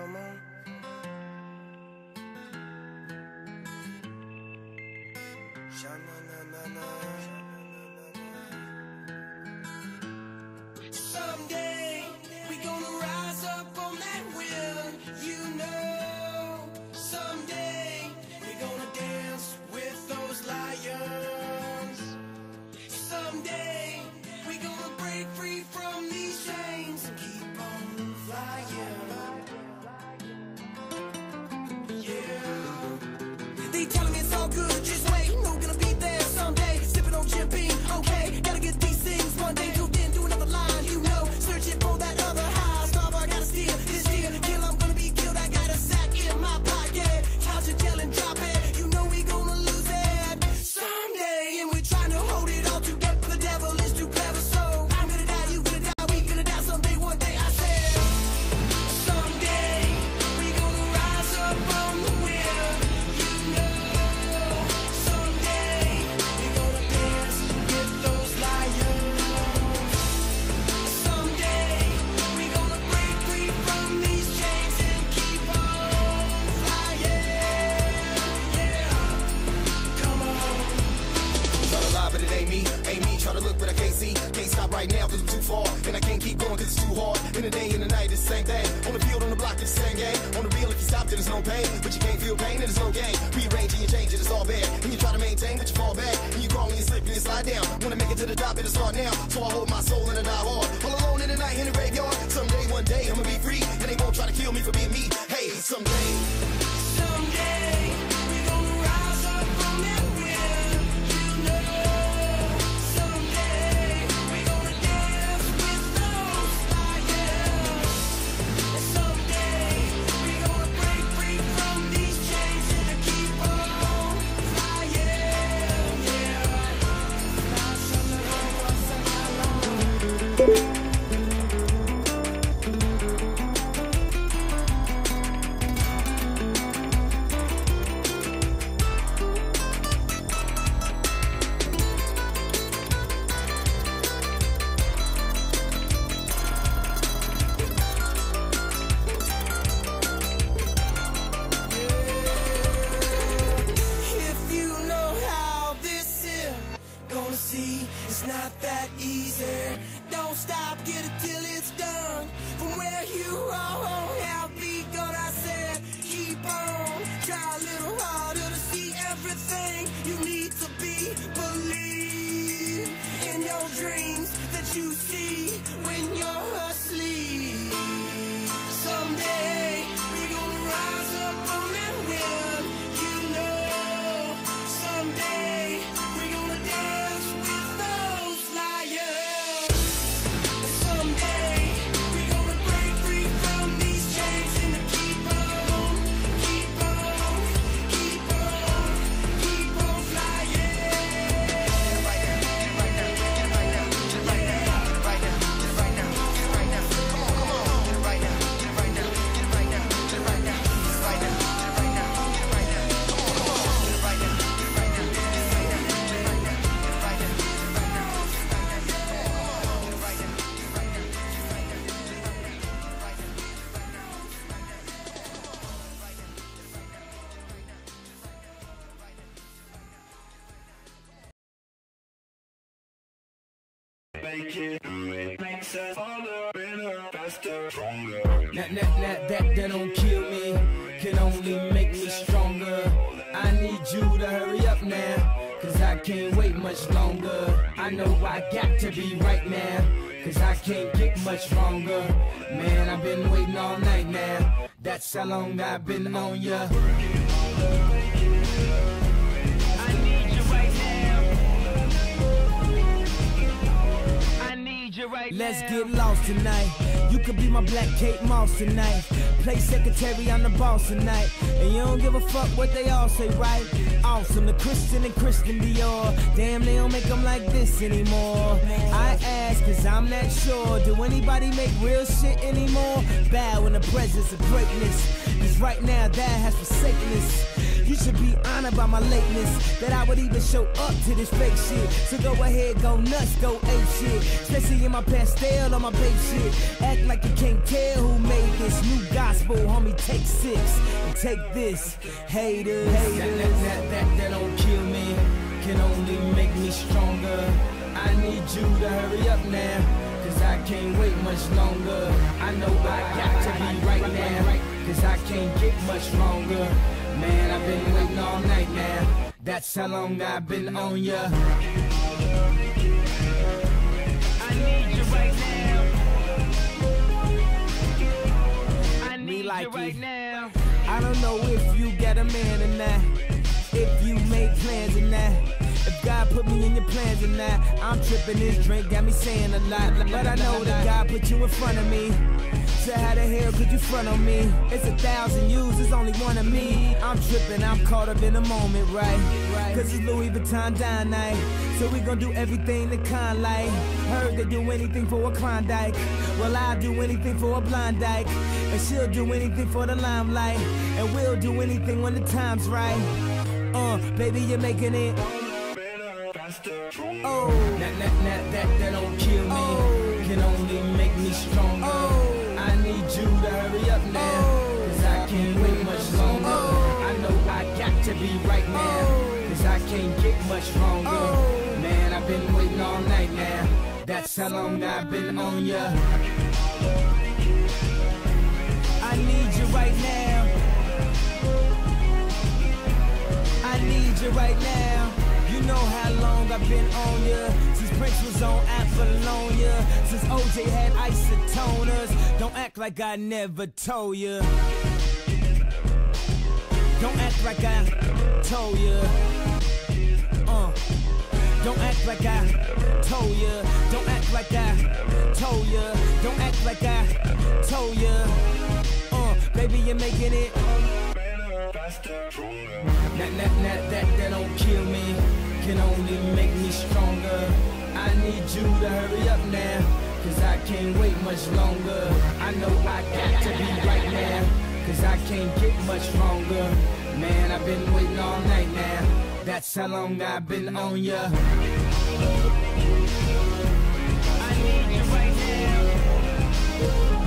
Come on. Someday far. And I can't keep going, cause it's too hard. In the day and the night, it's the same thing. On the field, on the block, it's the same game. On the real, if you stop, then there's no pain. But you can't feel pain, and there's no gain. Rearranging and changing, it's all bad. And you try to maintain, but you fall back. And you crawl and you slip and you slide down. Wanna make it to the top, it'll start now. So I hold my soul and I die hard. All alone in the night, in the graveyard. Someday, one day, I'ma be free. And they won't try to kill me for being me. Hey, someday. Someday it's not that easy. Don't stop, get it till it's done. From where you are, oh, have begun. I said, keep on, try a little harder to see everything you need to be. Believe in your dreams Make it do it makes us harder, better, faster, stronger. That, that, that, that, that don't kill me, can only make me stronger. I need you to hurry up now, cause I can't wait much longer. I know I got to be right now, cause I can't get much longer. Man, I've been waiting all night now, that's how long I've been on ya. Let's get lost tonight. You could be my black Kate Moss tonight. Play secretary, I'm the boss tonight. And you don't give a fuck what they all say, right? Awesome, the Christian and Christian Dior. Damn, they don't make them like this anymore. I ask, cause I'm not sure. Do anybody make real shit anymore? Bow in the presence of greatness. Cause right now, that has forsaken us. You should be honored by my lateness. That I would even show up to this fake shit. So go ahead, go nuts, go ape shit. Especially in my pastel on my babe shit. Act like you can't tell who made this new gospel, homie. Take six and take this. Haters, haters. That, that, that, that, that don't kill me, can only make me stronger. I need you to hurry up now, cause I can't wait much longer. I know I got to be right now, cause I can't get much longer. Man, I've been waiting all night now. That's how long I've been on ya. I need you right now. I need like you right now. I don't know if you got a man or not. Put me in your plans or not. I'm tripping this drink, got me saying a lot. But I know that God put you in front of me. So how the hell could you front on me? It's a thousand yous, it's only one of me. I'm tripping, I'm caught up in the moment, right? Cause it's Louis Vuitton dine night. So we gon' do everything the kind like. Heard they do anything for a Klondike. Well, I'll do anything for a blind dyke. And she'll do anything for the limelight. And we'll do anything when the time's right. Uh, baby, you're making it. Oh, that, that, that, that, that don't kill me. Oh. Can only make me stronger. Oh. I need you to hurry up now. Cause I can't wait much longer. I know I got to be right now. Cause I can't get much longer. Man, I've been waiting all night now. That's how long I've been on ya. I need you right now. Long I've been on ya. Since Prince was on Apollonia. Since OJ had isotoners. Don't act like I never told ya. Don't act like I told ya. Uh. Don't act like I told ya. Don't act like I told ya. Don't act like I told ya. Uh, baby, you're making it. Better, faster, That, that, that, that, that don't kill me, can only make me stronger. I need you to hurry up now, cause I can't wait much longer. I know I got to be right now, cause I can't get much longer. Man, I've been waiting all night now. That's how long I've been on ya. I need you right now.